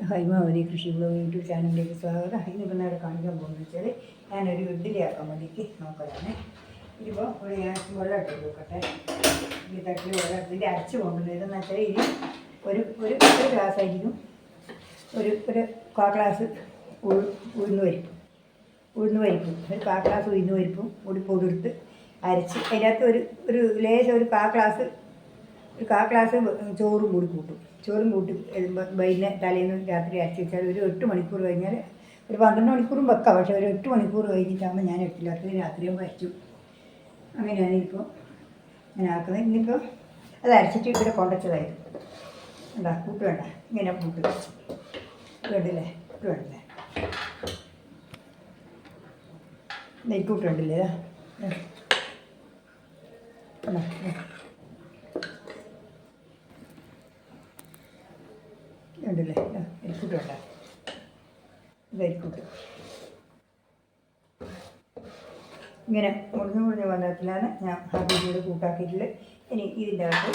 ഹൈമാവതി കൃഷി blog YouTube ചാനലിലേക്ക് സ്വാഗതം. ഇന്നിപ്പോൾ നേരെ കാണിക്കാൻ പോകുന്നത് വെച്ചാൽ ഞാനൊരു ഇഡ്ഡലി ആക്കാൻ വേണ്ടിയിട്ട് നോക്കലാണ്. ഇതിപ്പോൾ ഇവിടെ ഞാൻ വെള്ളം ഇട്ട് നോക്കട്ടെ ഈ തട്ടിൽ വെള്ളം ഇതിന്റെ അരച്ച് കൊണ്ടുവന്നത് ഇതെന്ന് വെച്ചാൽ ഇത് ഒരു ഒരു ഒരു ഗ്ലാസ് ആയിരിക്കും. ഒരു ഒരു കാ ഗ്ലാസ് ഉഴു ഉഴുന്ന് വരിപ്പും ഉഴുന്ന് പരിപ്പും. ഒരു കാ ഗ്ലാസ് ഉഴുന്ന് പരിപ്പും കൂടി പൊടിയെടുത്ത് അരച്ച് അതിനകത്ത് ഒരു ഒരു ലേശം ഒരു കാ ഗ്ലാസ് ഒരു കാ ഗ്ലാസ് ചോറും കൂടി കൂട്ടും. ചോറും കൂട്ടി വൈകുന്നേ തലേന്ന് രാത്രി അരച്ച് വെച്ചാൽ ഒരു എട്ട് മണിക്കൂർ കഴിഞ്ഞാൽ ഒരു പന്ത്രണ്ട് മണിക്കൂറും വെക്കാം. പക്ഷേ ഒരു എട്ട് മണിക്കൂർ കഴിഞ്ഞിട്ടാകുമ്പോൾ ഞാൻ എട്ടില്ല. അത്രയും രാത്രിയും വരച്ചു അങ്ങനെയാണ് ഇപ്പോൾ ഞാൻ ആക്കുന്നത്. ഇന്നിപ്പോൾ അത് അരച്ചിട്ട് ഇവിടെ കൊണ്ടുവച്ചതായിരുന്നു എന്താ കൂട്ട് വേണ്ട. ഇങ്ങനെ കൂട്ട് വേണ്ടില്ലേ കൂട്ട് വേണ്ടില്ലേ നെയ്ക്കൂട്ട് വേണ്ടില്ലേ ഇതാ. ഇതാ. ഇതാ. ഉണ്ടല്ലേ അരിക്കൂട്ട് വേണ്ട അരിക്കൂട്ട് ഇങ്ങനെ മുറിഞ്ഞ് മുറിഞ്ഞ് വന്നതിലാണ് ഞാൻ ആദ്യം കൂട്ടാക്കിയിട്ടുള്ളത്. ഇനി ഇതിന്റെ അകത്ത്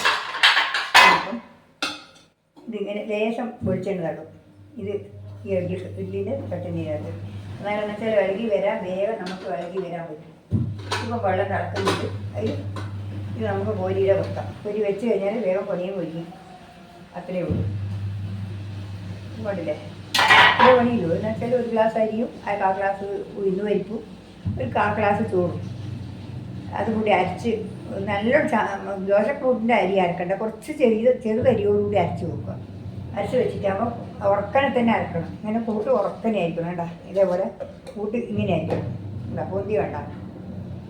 ഇതിങ്ങനെ ലേശം വെളിച്ചെണ്ണ ഇത് ഈ ഇഡ്ഡലി ഇഡ്ഡലിന്റെ ചട്ടനിനകത്ത് എന്നാലെന്ന് വെച്ചാൽ ഇളകി വരാൻ വേഗം നമുക്ക് ഇളകി വരാൻ പറ്റും. ഇപ്പം വെള്ളം തിളക്കുന്നുണ്ട്. അതിൽ ഇത് നമുക്ക് കോരിയുടെ വെക്കാം. പൊരി വെച്ച് കഴിഞ്ഞാൽ വേഗം പൊരിയും. പൊരിക്കും അത്രയേ ഉള്ളൂ. കൊണ്ടില്ലേ? ഒരു മണിയിലോ എന്ന് വെച്ചാൽ ഒരു ഗ്ലാസ് അരിയും ആ കാ ഗ്ലാസ് ഉഴുന്ന് പരിപ്പും ഒരു കാ ഗ്ലാസ് ചോറും. അതും കൂടി അരച്ച് നല്ലോണം ദോശക്കൂട്ടിന്റെ അരി അരക്കണ്ട. കുറച്ച് ചെറിയ ചെറുതരിയോടുകൂടി അരച്ച് വെക്കുക. അരച്ച് വെച്ചിട്ടാകുമ്പോൾ ഉറക്കനെ തന്നെ അരക്കണം. ഇങ്ങനെ കൂട്ട് ഉറക്കനെ ആയിരിക്കണം കേട്ടോ. ഇതേപോലെ കൂട്ട് ഇങ്ങനെ ആയിരിക്കണം എന്താ പൊന്തി വേണ്ട.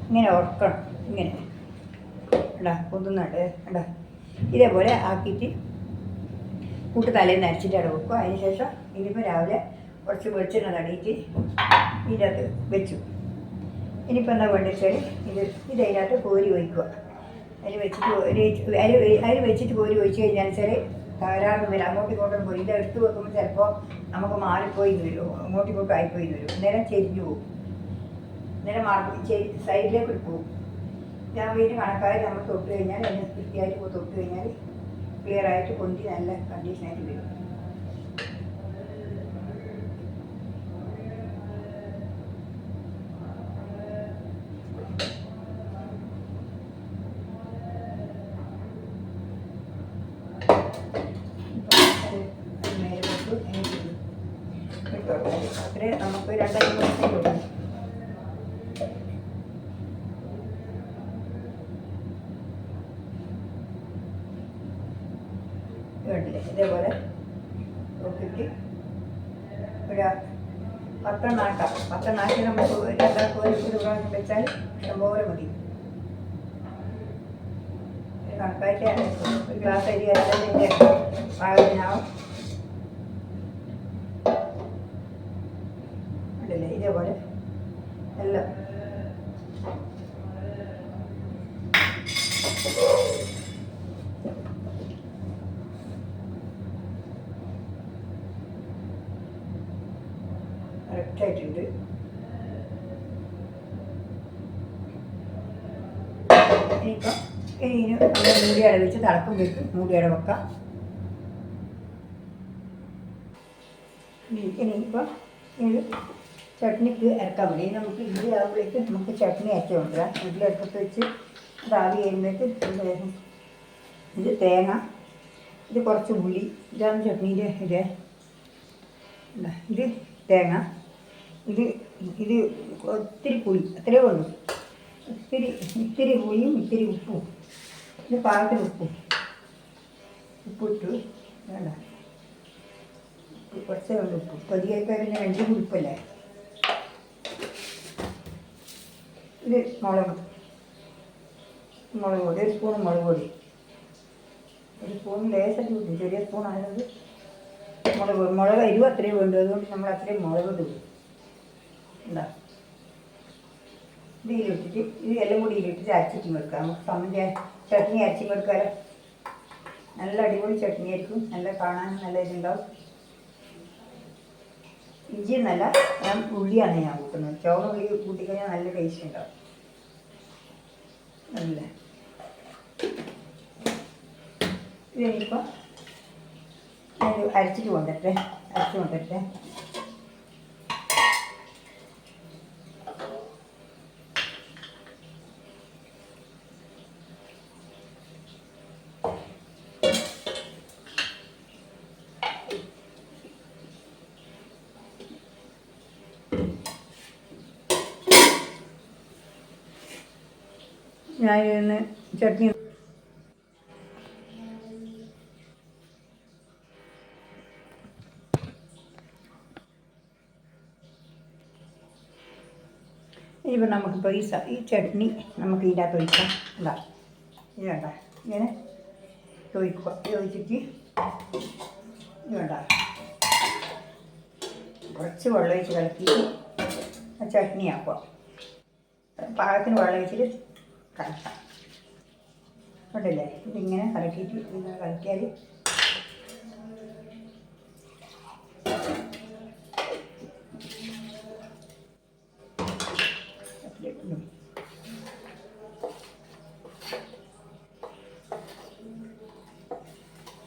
ഇങ്ങനെ ഉറക്കണം. ഇങ്ങനെ. ഉണ്ടാ പൊന്തുന്നുണ്ട്. ഉണ്ടാ ഇതേപോലെ ആക്കിയിട്ട് കൂട്ട് തലേന്ന് അരച്ചിട്ട് അവിടെ വെക്കും അതിന് ശേഷം ഇനിയിപ്പോൾ രാവിലെ കുറച്ച് വെളിച്ചെണ്ണ തടയിട്ട് ഇതിനകത്ത് വെച്ചു. ഇനിയിപ്പോൾ എന്താ വേണ്ടത് വെച്ചാൽ ഇത് ഇത് അതിനകത്ത് കോരി ഒഴിക്കുക. അതിൽ വെച്ചിട്ട് ഒരു അതിൽ വെച്ചിട്ട് കോരി ഒഴിച്ച് കഴിഞ്ഞാൽ വെച്ചാൽ തകരാറ് വരും. അങ്ങോട്ടും ഇങ്ങോട്ടും പോയി. ഇത് എടുത്ത് വെക്കുമ്പോൾ ചിലപ്പോൾ നമുക്ക് മാറിപ്പോയി വരും. അങ്ങോട്ടും ഇങ്ങോട്ടും ആയിപ്പോയി വരും. അന്നേരം ചെരിഞ്ഞു പോകും. അന്നേരം മാറി സൈഡിലേക്ക് പോകും ഞാൻ വീട്ടിൽ കണക്കായി നമ്മൾ തൊട്ട് കഴിഞ്ഞാൽ അതിന് വൃത്തിയായിട്ട് തൊട്ട് കഴിഞ്ഞാൽ ക്ലിയർ ആയിട്ട് പൊന്തി നല്ല കണ്ടീഷനായിട്ട് വരും. അത്രേ നമുക്ക് രണ്ടായിരം കൊടുക്കും വേണ്ടില്ലേ ഇതേപോലെ നോക്കിയിട്ട് ഒരു പത്തെണ്ണാക്കാം പത്തെണ്ണാക്കി നമുക്ക് രണ്ടാൾക്ക് ഒരു ഒരു വെച്ചാൽ ഇഷ്ടംപോലെ മതി. കണക്കായിട്ട് ഒരു ഗ്ലാസ് അരി അരച്ചതിന്റെ പാകത്തിനാവും. ഉണ്ടല്ലേ? ഇതേപോലെ. എല്ലാം. ഇനിയിപ്പം ഇനി നമ്മൾ മൂടിയട വെച്ച് വെക്കും. മൂടിയട വെക്കാം. ഇനി ഇപ്പം ഇത് ചട്നിക്ക് ഇറക്കാൻ മതി നമുക്ക് ഇഡ്ഡലി ആകുമ്പോഴേക്ക് നമുക്ക് ചട്നി അരച്ച് കൊണ്ടുവരാം. ഇഡ്ഡലി അടുപ്പത്ത് വെച്ച് അത് ആവി കഴിയുമ്പോഴേക്ക് ഇത് തേങ്ങ ഇത് കുറച്ച് ഉള്ളി ഇതാണ് ചട്നീന്റെ ഇതാ, ഇത് തേങ്ങ. ഇത് ഇത് ഒത്തിരി പുളി അത്രയേ ഉള്ളൂ. ഇത്തിരി ഇത്തിരി പുളിയും ഇത്തിരി ഉപ്പും. ഇത് പാകത്തിന് ഉപ്പും. ഉപ്പിട്ടു. വേണ്ട. കുറച്ചേ ഉള്ളൂ ഉപ്പ്. പതിയൊക്കെ പിന്നെ രണ്ട് കുടിപ്പല്ലേ ഇത് മുളക്. മുളക് പൊടി ഒരു സ്പൂൺ മുളക് പൊടി. ഒരു സ്പൂൺ ലേശം കൂട്ടി ചെറിയ സ്പൂൺ ആയത് മുളക് മുളക് അരിവ് അത്രയും വേണ്ടു അതുകൊണ്ട് നമ്മൾ അത്രയും മുളക് ഇടും. എന്താ ഇതിലിട്ടിട്ട് ഇത് എല്ലാം കൂടി ഇതിലിട്ടിട്ട് അരച്ചിട്ടും വെക്കാം. നമുക്ക് സമ്മതി ചട്നി അരച്ചും കൊടുക്കാമല്ലോ നല്ല അടിപൊളി ചട്നി ആയിരിക്കും. നല്ല കാണാൻ നല്ല ഇതുണ്ടാവും. ഇഞ്ചി എന്നല്ല ഞാൻ ഉള്ളിയാണ് ഞാൻ കൂട്ടുന്നത്. ചുവന്ന ഉള്ളി കൂട്ടിക്കഴിഞ്ഞാൽ നല്ല ടേസ്റ്റ് ഉണ്ടാവും. നല്ല. ഇതിനിപ്പോൾ അരച്ചിട്ട് കൊണ്ടിട്ടെ അരച്ച് കൊണ്ടിട്ടെ ഞാൻ ഇന്ന് ചട്നി ഇപ്പം നമുക്ക് പൈസ ഈ ചട്നി നമുക്ക് ഇതിന്റെ അകത്ത് ഒഴിക്കാം. ഇതാ ഇത് വേണ്ട ഇങ്ങനെ ചോദിക്കുക ചോദിച്ചിട്ട് ഒഴിച്ചിട്ട് ഇത് വേണ്ട കുറച്ച് വെള്ളം ഒഴിച്ച് കലക്കിയിട്ട് ചട്നി ആക്കുക പാകത്തിന് വെള്ളം ഒഴിച്ചിട്ട് കലക്കാം കണ്ടില്ലേ? ഇതിങ്ങനെ കറക്കിയിട്ട് ഇങ്ങനെ കറക്കിയാൽ.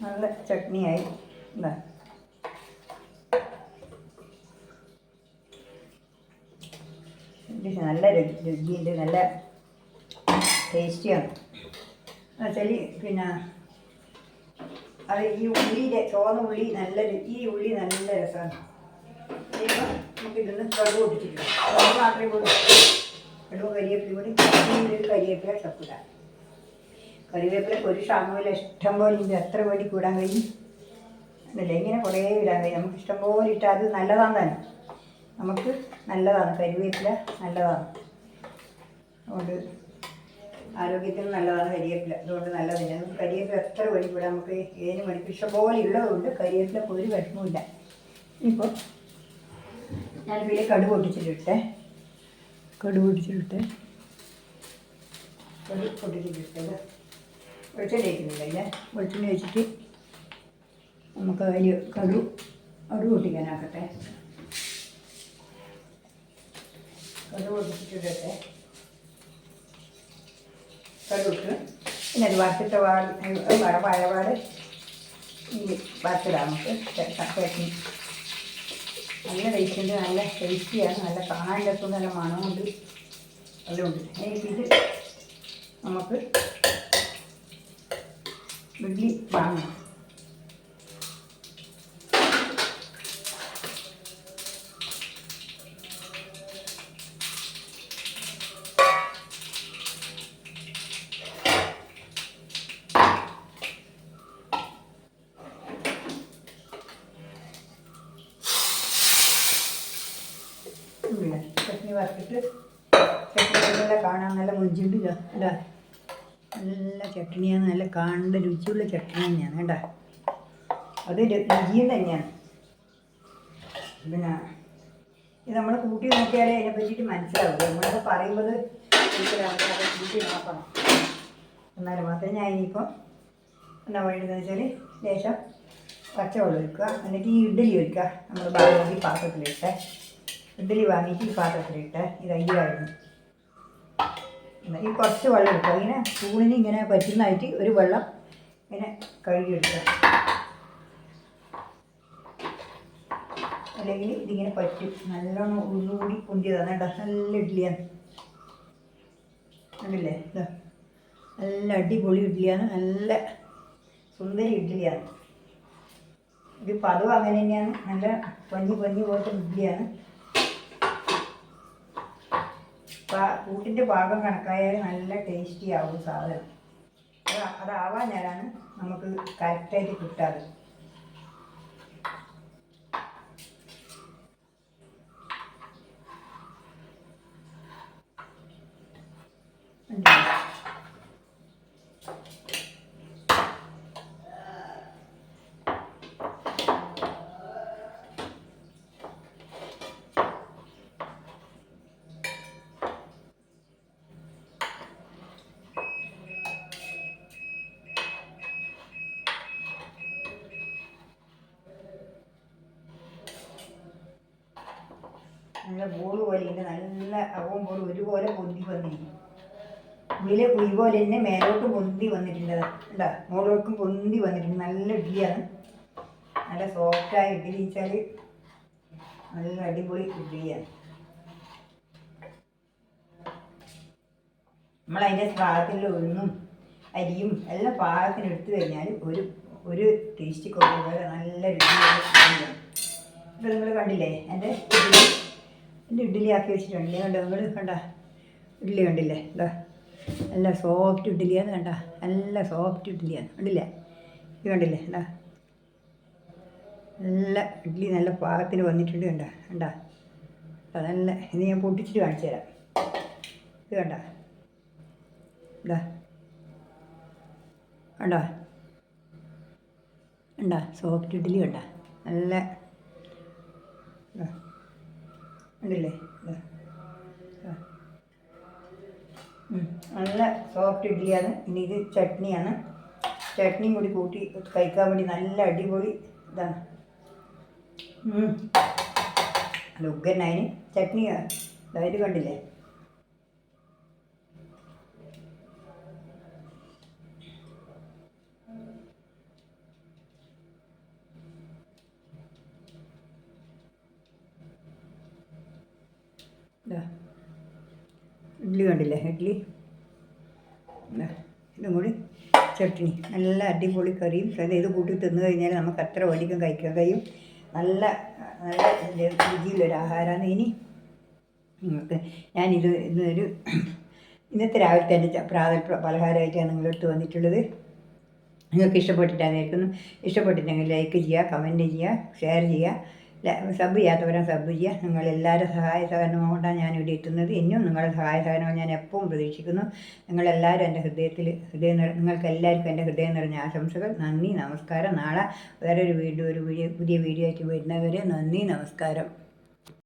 നല്ല ചട്നിയായി. എന്താ നല്ല രുചി- രുചിയുണ്ട്. നല്ല ടേസ്റ്റിയാണ് എന്നുവെച്ചാൽ പിന്നെ അത് ഈ ഉള്ളിയുടെ ചോന്ന ഉള്ളി നല്ല ഈ ഉള്ളി നല്ല രസമാണ് നമുക്ക് ഇതൊന്ന് കടുവ് പൊട്ടിച്ചിട്ടുണ്ട് കടുക് മാത്രമേ ഉള്ളൂ കടുവ് കരിവേപ്പില കൂടി ഒരു കരിവേപ്പില ചപ്പിട കറിവേപ്പിലക്ക് ഒരു ക്ഷാമമില്ല ഇഷ്ടം പോലെ ഉണ്ട്. എത്ര വേണ്ടി കൂടാൻ കഴിയും. അല്ല ഇങ്ങനെ കുറേ ഇടാൻ കഴിയും. നമുക്ക് ഇഷ്ടം പോലെ ഇട്ടാൽ അത് നല്ലതാണ് തന്നെ. നമുക്ക് നല്ലതാണ്. കരിവേപ്പില നല്ലതാണ്. അതുകൊണ്ട് ആരോഗ്യത്തിന് നല്ലതാണ് കരിയേപ്പില. അതുകൊണ്ട് നല്ലതില്ല. നമുക്ക് കരിയേപ്പില എത്ര വഴിപ്പെടാം കൂടാം നമുക്ക് ഏതിന് മണിക്ക് ഇഷ്ടം പോലെ ഉള്ളതുകൊണ്ട് കരിയേപ്പില ഒരു വിഷമമില്ല ഇപ്പോൾ ഞാൻ പിന്നെ കടു പൊട്ടിച്ചിട്ടിട്ടെ. കടു പൊട്ടിച്ചിട്ടെ കടു പൊട്ടിച്ചിട്ടിട്ടത് വെളിച്ചെണ്ണ വയ്ക്കുന്നില്ല അല്ലേ? വെളിച്ചെണ്ണ വെച്ചിട്ട് നമുക്ക് അതിൽ കടു കടു പൊട്ടിക്കാനാക്കട്ടെ. കടു പൊട്ടിച്ചിട്ടിട്ടെ. പിന്നെ അത് വറുത്തിട്ട വാഴ വാഴപാട് ഈ വറുത്തിടാം നമുക്ക്. ചട്ടി നല്ല ടേസ്റ്റുണ്ട് നല്ല ടേസ്റ്റിയാണ് നല്ല കാണാൻ രസം നല്ല മണമുണ്ട് എല്ലാം ഇത് നമുക്ക് ഇഡ്ഡലി വാങ്ങണം. വറുത്തിട്ട് ചട്നി നല്ല കാണാൻ നല്ല മുഞ്ചുണ്ട് കേട്ടാ. നല്ല ചട്ടിനിയാണ് നല്ല കാണേണ്ട രുചിയുള്ള ചട്ടിനി തന്നെയാണ് കേട്ടാ. അത് രുചിയും തന്നെയാണ്. പിന്നെ ഇത് നമ്മൾ കൂട്ടി നോക്കിയാലേ അതിനെ പറ്റിയിട്ട് മനസ്സിലാവുള്ളൂ നമ്മളത് പറയുമ്പോൾ കൂട്ടി നോക്കണം. എന്നാലും മാത്രമേ ഞാൻ ഇനിയിപ്പം എന്നാ വേണ്ടതെന്ന് വെച്ചാൽ ലേശം പച്ചവെള്ളം ഒഴിക്കുക. എന്നിട്ട് ഈ ഇഡ്ഡലി ഒഴിക്കുക. നമ്മൾ ബാക്കി പാത്രത്തിലിട്ട്. ഇഡ്ഡലി വാങ്ങിയിട്ട് ഈ പാത്രത്തിലിട്ട് ഇത് അയ്യായിരുന്നു ഈ കുറച്ച് വെള്ളം എടുക്കുക. ഇങ്ങനെ സ്പൂണിന് ഇങ്ങനെ പറ്റുന്നതായിട്ട് ഒരു വെള്ളം ഇങ്ങനെ കഴുകിയെടുക്കുക അല്ലെങ്കിൽ ഇതിങ്ങനെ പറ്റും. നല്ലോണം ഉള്ളുകൂടി പൊന്തിയതാണ് കേട്ടോ നല്ല ഇഡ്ഡലിയാണ് കണ്ടില്ലേ? ഇതാ. നല്ല അടിപൊളി ഇഡ്ഡലിയാണ് നല്ല സുന്ദരി ഇഡ്ഡലിയാണ് ഇത് പതിവ് അങ്ങനെ തന്നെയാണ്. നല്ല പഞ്ഞി പഞ്ഞി പോലത്തെ ഇഡ്ഡലിയാണ് കൂട്ടിന്റെ പാകം കണക്കായാൽ നല്ല ടേസ്റ്റി ആവും സാധനം. അത് അതാവാൻ നേരാണ് നമുക്ക് കറക്റ്റായിട്ട് കിട്ടാറ് ഉണ്ടോ? നല്ല ബോൾ പോലെ ഉണ്ട് നല്ല അകവും ബോൾ ഒരുപോലെ പൊന്തി വന്നിരിക്കും. ഉള്ളിലെ കുഴി പോലെ തന്നെ മേലോട്ട് പൊന്തി വന്നിട്ടുണ്ട്. ഉണ്ടാ മുകളിലോട്ടും പൊന്തി വന്നിട്ടുണ്ട്. നല്ല ഇഡ്ഡലിയാണ് നല്ല സോഫ്റ്റായ ഇഡ്ഡലി വെച്ചാൽ നല്ല അടിപൊളി ഇഡ്ഡലിയാണ് നമ്മളതിന്റെ പാകത്തിലുള്ള ഒന്നും അരിയും എല്ലാം പാകത്തിന് എടുത്തു കഴിഞ്ഞാൽ ഒരു ഒരു ടേസ്റ്റ് കുറവ് നല്ല രുചിയാണ് ഇത് നിങ്ങൾ കണ്ടില്ലേ? എന്റെ എന്റെ ഇഡ്ഡലി ആക്കി വെച്ചിട്ടുണ്ട് കണ്ടോ നിങ്ങൾ കണ്ട? ഇഡ്ഡലി കണ്ടില്ലേ? എന്താ നല്ല സോഫ്റ്റ് ഇഡ്ഡലിയാന്ന് കണ്ട? നല്ല സോഫ്റ്റ് ഇഡ്ഡലിയാണ്. കണ്ടില്ലേ? ഇത് കണ്ടില്ലേ? എന്താ നല്ല ഇഡ്ഡലി നല്ല പാകത്തിന് വന്നിട്ടുണ്ട് കണ്ട? കണ്ട? നല്ല ഇത് ഞാൻ പൊട്ടിച്ചിട്ട് കാണിച്ചു തരാം. ഇത് കണ്ട? ഇതാ കണ്ടോ? കണ്ട? സോഫ്റ്റ് ഇഡ്ഡലി കണ്ട? നല്ല ഇതാ. നല്ല സോഫ്റ്റ് ഇഡ്ഡലിയാണ് ഇനി ഇത് ചട്നിയാണ്. ചട്നിയും കൂടി കൂട്ടി കഴിക്കാൻ വേണ്ടി നല്ല അടിപൊളി ഇതാണ്. ഉഗ്രനായിന് ചട്നി അതായത് കണ്ടില്ലേ ഇതാ. ഇഡ്ഡലി കണ്ടില്ലേ ഇഡ്ഡലി ഇതാ. കൂടി ചട്നി. നല്ല അടിപൊളി കറിയും. ഇത് കൂട്ടി തിന്നു കഴിഞ്ഞാൽ നമുക്ക് അത്ര വടിക്കും കഴിക്കാൻ കഴിയും. നല്ല നല്ല രുചിയിലൊരു ആഹാരമാണ് ഇനി നിങ്ങൾക്ക് ഞാനിത് ഇന്നൊരു ഇന്നത്തെ രാവിലത്തെ എന്റെ പ്രാതൽ പ്ര- പലഹാരമായിട്ടാണ് നിങ്ങളെടുത്ത് വന്നിട്ടുള്ളത്. നിങ്ങൾക്ക് ഇഷ്ടപ്പെട്ടിട്ടായിരിക്കുന്നു ഇഷ്ടപ്പെട്ടിട്ടുണ്ടെങ്കിൽ ലൈക്ക് ചെയ്യുക കമന്റ് ചെയ്യുക ഷെയർ ചെയ്യുക. സബ് ചെയ്യാത്തവരെ സബ് ചെയ്യുക. നിങ്ങളെല്ലാവരും സഹായ സഹകരണം കൊണ്ടാണ് ഞാൻ ഇവിടെ എത്തുന്നത്. ഇനിയും നിങ്ങളുടെ സഹായ സഹകരണം ഞാൻ എപ്പോഴും പ്രതീക്ഷിക്കുന്നു. നിങ്ങളെല്ലാവരും എന്റെ ഹൃദയത്തിൽ ഹൃദയം നിങ്ങൾക്ക് എല്ലാവർക്കും എന്റെ ഹൃദയം നിറഞ്ഞ ആശംസകൾ. നന്ദി നമസ്കാരം. നാളെ വേറൊരു വീഡിയോ ഒരു പുതിയ വീഡിയോ ആയിട്ട് വരുന്നവരെ നന്ദി നമസ്കാരം.